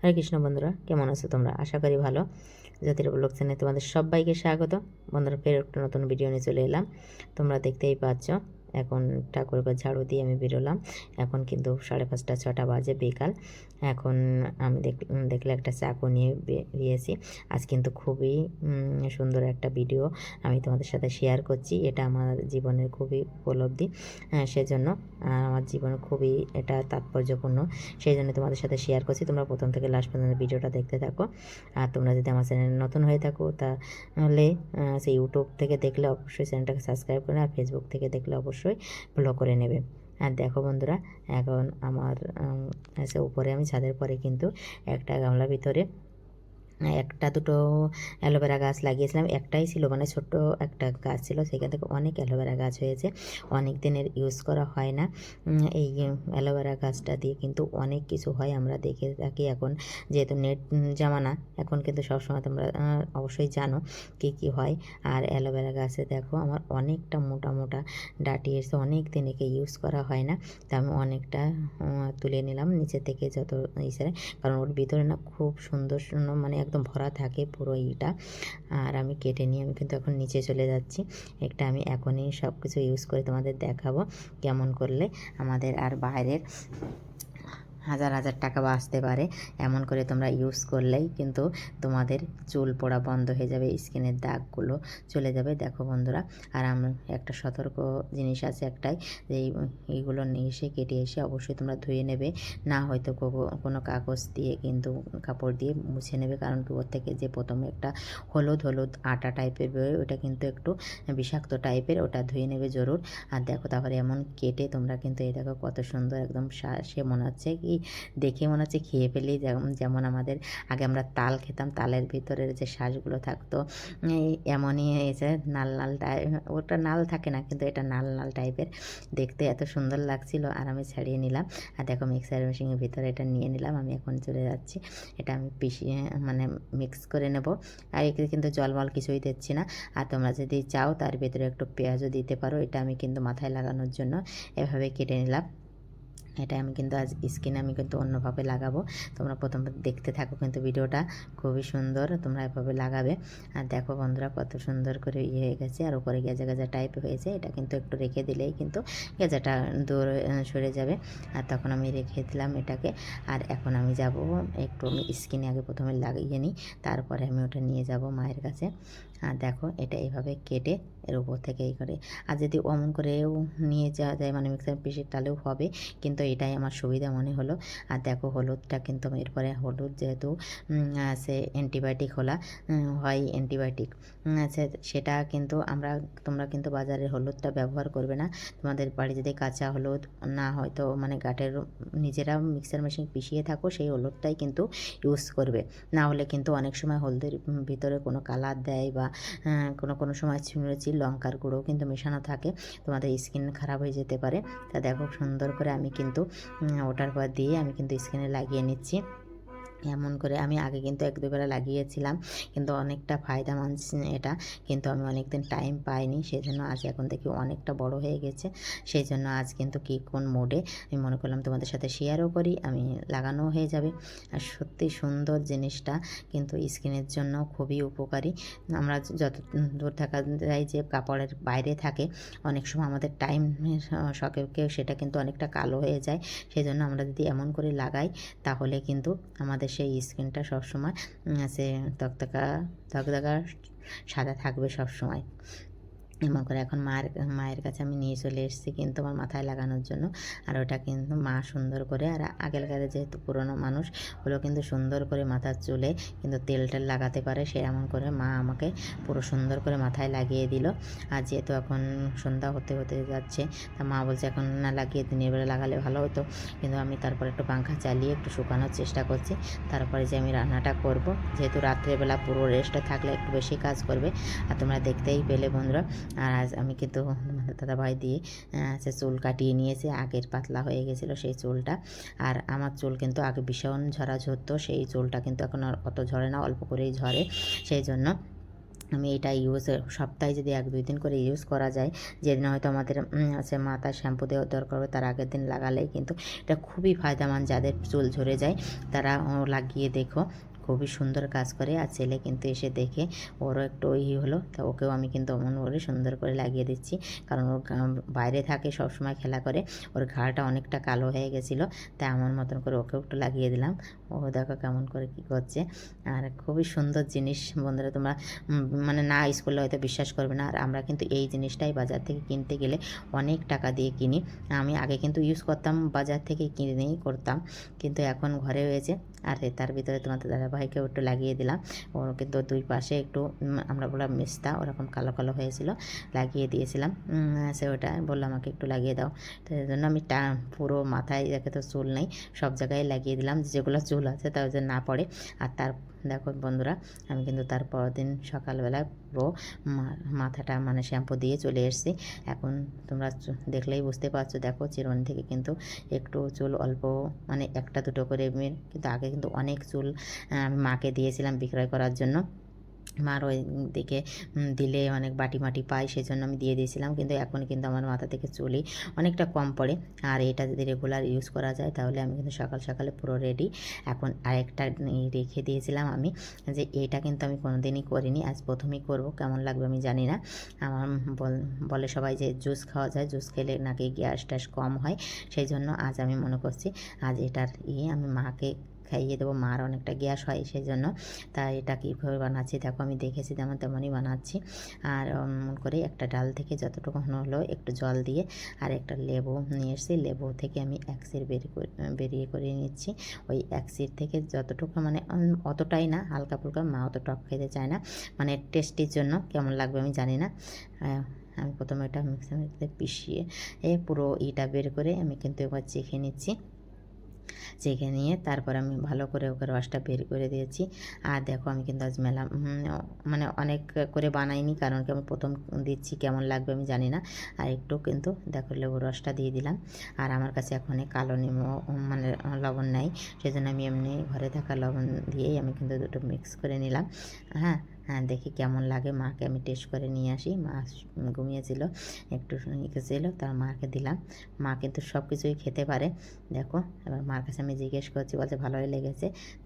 হরে কৃষ্ণ বন্ধুরা, কেমন আছো তোমরা? আশা করি ভালো। জ্যোতির ব্লগ চ্যানেলে তোমাদের সবাইকে স্বাগত। বন্ধুরা, ফের একটা নতুন ভিডিও নিয়ে চলে এলাম। তোমরা দেখতেই পাচ্ছ এখন ঠাকুর ঘর ঝাড়ু দিয়ে আমি বেরোলাম। এখন কিন্তু সাড়ে পাঁচটা ছটা বাজে বিকাল। এখন আমি দেখ দেখলে একটা চাকু নিয়ে বেরিয়েছি। আজ কিন্তু খুবই সুন্দর একটা ভিডিও আমি তোমাদের সাথে শেয়ার করছি। এটা আমার জীবনের খুবই উপলব্ধি হ্যাঁ, সেজন্য আমার জীবনে খুবই এটা তাৎপর্যপূর্ণ। সেই জন্য তোমাদের সাথে শেয়ার করছি। তোমরা প্রথম থেকে লাস্ট পর্যন্ত ভিডিওটা দেখতে থাকো। আর তোমরা যদি আমার চ্যানেল নতুন হয়ে থাকো তাহলে সেই ইউটিউব থেকে দেখলে অবশ্যই চ্যানেলটাকে সাবস্ক্রাইব করে আর ফেসবুক থেকে দেখলে অবশ্যই ফলো করে নেবে। আর দেখো বন্ধুরা, এখন আমার আছে উপরে আমি ছাদের পরে কিন্তু একটা গামলা ভিতরে একটা দুটো অ্যালোভেরা গাছ লাগিয়েছিলাম, একটাই ছিল মানে ছোট্ট একটা গাছ ছিল, সেখান থেকে অনেক অ্যালোভেরা গাছ হয়েছে, অনেক দিনের ইউজ করা হয় না। এই অ্যালোভেরা গাছটা দিয়ে কিন্তু অনেক কিছু হয়, আমরা দেখে থাকি এখন, যেহেতু নেট জামানা, এখন কিন্তু সবসময় তোমরা অবশ্যই জানো কী কী হয়। আর অ্যালোভেরা গাছে দেখো, আমার অনেকটা মোটা মোটা ডাটি এসে অনেক দিন একে ইউজ করা হয় না, তা আমি অনেকটা তুলে নিলাম নিচে থেকে যত ইসে কারণ ওর ভিতরে না খুব সুন্দর সুন্দর মানে একদম ভরা থাকে পুরো ইটা। আর আমি কেটে নিয়ে আমি কিন্তু এখন নিচে চলে যাচ্ছি। একটা আমি এখনই সব কিছু ইউজ করে তোমাদের দেখাবো কেমন করলে আমাদের আর বাইরের হাজার হাজার টাকা বাঁচতে পারে। এমন করে তোমরা ইউজ করলেই কিন্তু তোমাদের চুল পড়া বন্ধ হয়ে যাবে স্কিনের দাগগুলো চলে যাবে। দেখো বন্ধুরা, আর আমার একটা সতর্ক জিনিস আছে একটাই, যে এই- এইগুলো নিয়ে এসে কেটে এসে অবশ্যই তোমরা ধুয়ে নেবে। না হয়তো কোনো কাগজ দিয়ে কিন্তু কাপড় দিয়ে মুছে নেবে, কারণ কি ওর থেকে যে প্রথমে একটা হলুদ হলুদ আটা টাইপের বেরোয়, ওটা কিন্তু একটু বিষাক্ত টাইপের ওটা ধুয়ে নেবে জরুর। আর দেখো তারপরে এমন কেটে তোমরা কিন্তু এই দেখো কত সুন্দর একদম সে মনে হচ্ছে কি দেখে মনে হচ্ছে খেয়ে ফেলেই যেমন আমাদের আগে আমরা তাল খেতাম, তালের ভিতরের যে শ্বাসগুলো থাকতো এমনই এসে নাল নাল টাইপ ওটা নাল থাকে না, কিন্তু এটা নাল নাল টাইপের। দেখতে এত সুন্দর লাগছিল, আর আমি ছাড়িয়ে নিলাম। আর দেখো মিক্সার মেশিনের ভিতরে এটা নিয়ে নিলাম, আমি এখন চলে যাচ্ছি। এটা আমি পিষিয়ে মানে মিক্স করে নেব। আর একে কিন্তু জলমল কিছুই দিচ্ছি না। আর তোমরা যদি চাও তার ভিতরে একটু পেঁয়াজও দিতে পারো, এটা আমি কিন্তু মাথায় লাগানোর জন্য এভাবে কেটে নিলাম। এটা আমি কিন্তু আজ স্কিনে আমি কিন্তু অন্যভাবে লাগাবো। তোমরা প্রথম দেখতে থাকো কিন্তু ভিডিওটা, খুবই সুন্দর তোমরা এভাবে লাগাবে। আর দেখো বন্ধুরা কত সুন্দর করে ইয়ে হয়ে গেছে আর উপরে গেজা গেজা টাইপ হয়েছে। এটা কিন্তু একটু রেখে দিলেই কিন্তু গেজাটা দূর সরে যাবে। আর তখন আমি রেখে দিলাম এটাকে। আর এখন আমি যাব, একটু আমি স্কিনে আগে প্রথমে লাগিয়ে নিই, তারপরে আমি ওটা নিয়ে যাব মায়ের কাছে। আর দেখো এটা এইভাবে কেটে এর উপর থেকে এই করে। আর যদি অমন করেও নিয়ে যাওয়া যায় মানে মিক্সার পিসে তাহলেও হবে, কিন্তু এটাই আমার সুবিধা মনে হলো। আর দেখো হলুদটা কিন্তু এরপরে হলুদ যেহেতু সে অ্যান্টিবায়োটিক হলা হয় অ্যান্টিবায়োটিক সেটা কিন্তু আমরা, তোমরা কিন্তু বাজারে হলুদটা ব্যবহার করবে না। তোমাদের বাড়ি যদি কাঁচা হলুদ না হয়তো মানে গাটের নিজেরা মিক্সার মেশিন পিষিয়ে থাকো, সেই হলুদটাই কিন্তু ইউজ করবে। না হলে কিন্তু অনেক সময় হলদের ভিতরে কোনো কালার দেয় বা কোনো কোনো সময় শুনেছি লঙ্কার গুঁড়ো কিন্তু মেশানো থাকে। তোমাদের স্কিন খারাপ হয়ে যেতে পারে। তা দেখো সুন্দর করে আমি কিন্তু উম, ওটার পর দিয়ে আমি কিন্তু স্কিনে লাগিয়ে নিচ্ছি। এমন করে আমি আগে কিন্তু এক দুবেলা লাগিয়েছিলাম। কিন্তু অনেকটা ফায়দা মানছি এটা। কিন্তু আমি অনেক দিন টাইম পাইনি সেই জন্য আজ এখন থেকে অনেকটা বড় হয়ে গেছে। সেই জন্য আজ কিন্তু কি কোন মোডে আমি মনে করলাম তোমাদের সাথে শেয়ারও করি, আমি লাগানো হয়ে যাবে। আর সত্যি সুন্দর জিনিসটা কিন্তু স্কিনের জন্য খুবই উপকারী। আমরা যত দূর থাকা যায় যে কাপড়ের বাইরে থাকে, অনেক সময় আমাদের টাইম শখে সেটা কিন্তু অনেকটা কালো হয়ে যায়। সেই জন্য আমরা যদি এমন করে লাগাই, তাহলে কিন্তু আমাদের সেই স্কিনটা সবসময় সে তকতকা তকতকা সাদা থাকবে সবসময়। এমন করে এখন মায়ের মায়ের কাছে আমি নিয়ে চলে এসেছি কিন্তু আমার মাথায় লাগানোর জন্য। আর ওটা কিন্তু মা সুন্দর করে, আর আগেরকারে যেহেতু পুরনো মানুষ হলো কিন্তু সুন্দর করে মাথার চুলে কিন্তু তেল টেল লাগাতে পারে। সে এমন করে মা আমাকে পুরো সুন্দর করে মাথায় লাগিয়ে দিল। আর যেহেতু এখন সন্ধ্যা হতে হতে যাচ্ছে, তা মা বলছে এখন না লাগিয়ে দিনের বেলা লাগালে ভালো হতো। কিন্তু আমি তারপরে একটু পাংখা চালিয়ে একটু শুকানোর চেষ্টা করছি। তারপরে যে আমি রান্নাটা করব, যেহেতু রাত্রেবেলা পুরো রেস্টে থাকলে একটু বেশি কাজ করবে। আর তোমরা দেখতেই পেলে বন্ধুরা আর আজ আমি কিন্তু তোমাদের দাদা ভাই দিয়ে সে চুল কাটিয়ে নিয়েছে, আগের পাতলা হয়ে গেছিল সেই চুলটা। আর আমার চুল কিন্তু আগে ভীষণ ঝরা ঝরতো সেই চুলটা কিন্তু এখন আর অত ঝরে না, অল্প করেই ঝরে। সেই জন্য আমি এটা ইউজ সপ্তাহে যদি এক দুই দিন করে ইউজ করা যায়, যেদিন হয়তো আমাদের আছে মাথা শ্যাম্পু দেওয়ার দরকার হবে, তার আগের দিন লাগালেই কিন্তু এটা খুবই ফায়দামান যাদের চুল ঝরে যায়, তারা লাগিয়ে দেখো। খুবই সুন্দর কাজ করে, আর ছেলে কিন্তু এসে দেখে ওরও একটু ওই হলো, তা ওকেও আমি কিন্তু অমন করে সুন্দর করে লাগিয়ে দিচ্ছি। কারণ ও বাইরে থাকে সব সময় খেলা করে, ওর ঘাড়টা অনেকটা কালো হয়ে গেছিল তাই আমার মতন করে ওকেও একটু লাগিয়ে দিলাম। ও দেখো কেমন করে কী করছে। আর খুবই সুন্দর জিনিস বন্ধুরা তোমরা মানে না ইউজ করলে হয়তো বিশ্বাস করবে না, আর আমরা কিন্তু এই জিনিসটাই বাজার থেকে কিনতে গেলে অনেক টাকা দিয়ে কিনি। আমি আগে কিন্তু ইউজ করতাম, বাজার থেকে কিনেই করতাম, কিন্তু এখন ঘরে হয়েছে। আর তার ভিতরে তোমাদের দাদাভাইকেও একটু লাগিয়ে দিলাম। ওর কিন্তু দুই পাশে একটু আমরা বললাম মিস্তা ওরকম কালো কালো হয়েছিল, লাগিয়ে দিয়েছিলাম। সে ওটা বলল, আমাকে একটু লাগিয়ে দাও। তো এই জন্য আমি টা, পুরো মাথায় দেখে তো চুল নেই, সব জায়গায় লাগিয়ে দিলাম, যেগুলো চুল আছে তাও যে না পড়ে। আর তার দেখো বন্ধুরা, আমি কিন্তু তার পরের দিন সকালবেলা পুরো মাথাটা মানে শ্যাম্পু দিয়ে চলে এসেছি। এখন তোমরা দেখলেই বুঝতে পারছ, দেখো চিরুনি থেকে কিন্তু একটু চুল অল্প মানে একটা দুটো করে কিন্তু আগে কিন্তু অনেক চুল আমি মাকে দিয়েছিলাম বিক্রয় করার জন্য। মার ওই দিকে দিলে অনেক বাটি মাটি পাই সেই জন্য আমি দিয়ে দিয়েছিলাম। কিন্তু এখন কিন্তু আমার মাথা থেকে চুলই অনেকটা কম পড়ে। আর এটা যদি রেগুলার ইউজ করা যায়, তাহলে আমি কিন্তু সকাল সকালে পুরো রেডি এখন আরেকটা রেখে দিয়েছিলাম আমি যে, এটা কিন্তু আমি কোনোদিনই করিনি। আজ প্রথমেই করব, কেমন লাগবে আমি জানি না। আমার বলে সবাই যে, জুস খাওয়া যায়, জুস খেলে নাকি গ্যাস ট্যাস কম হয়? সেই জন্য আজ আমি মনে করছি, আজ এটার ইয়ে আমি মাকে খাইয়ে দেবো। মার অনেকটা গ্যাস হয় সেই জন্য তাই এটা কীভাবে বানাচ্ছি। দেখো আমি দেখেছি তেমন তেমনই বানাচ্ছি। আর করে একটা ডাল থেকে যতটুকু হলো একটু জল দিয়ে আর একটা লেবু নিয়ে এসেছি। লেবু থেকে আমি বেরিয়ে করে বেরিয়ে করে নিচ্ছি। ওই একসির থেকে যতটুকু মানে অতটাই না, হালকা ফুলকা মা অত টক খেতে চায় না। মানে টেস্টির জন্য কেমন লাগবে আমি জানি না। আমি প্রথমে এটা মিক্সার মিক্সিতে পিষিয়ে পুরো ইটা বের করে আমি কিন্তু এবার চেখে নিচ্ছি। চেখে নিয়ে তারপর আমি ভালো করে ওকে রসটা বের করে দিয়েছি। আর দেখো আমি কিন্তু আজ মেলা মানে অনেক করে বানাইনি কারণ কি আমি প্রথম দিচ্ছি কেমন লাগবে আমি জানি না। আর একটু কিন্তু দেখো লেবুর রসটা দিয়ে দিলাম। আর আমার কাছে এখন কালো নিম মানে লবণ নাই। সেজন্য আমি এমনি ঘরে থাকা লবণ দিয়েই আমি কিন্তু দুটো মিক্স করে নিলাম। হ্যাঁ হ্যাঁ দেখি কেমন লাগে। মাকে আমি টেস্ট করে নিয়ে আসি। মা ঘুমিয়েছিল, একটু ছিল তার মাকে দিলাম। মা কিন্তু সব কিছুই খেতে পারে। দেখো, এবার মার কাছে আমি জিজ্ঞেস করছি, বলছে ভালোই লেগেছে।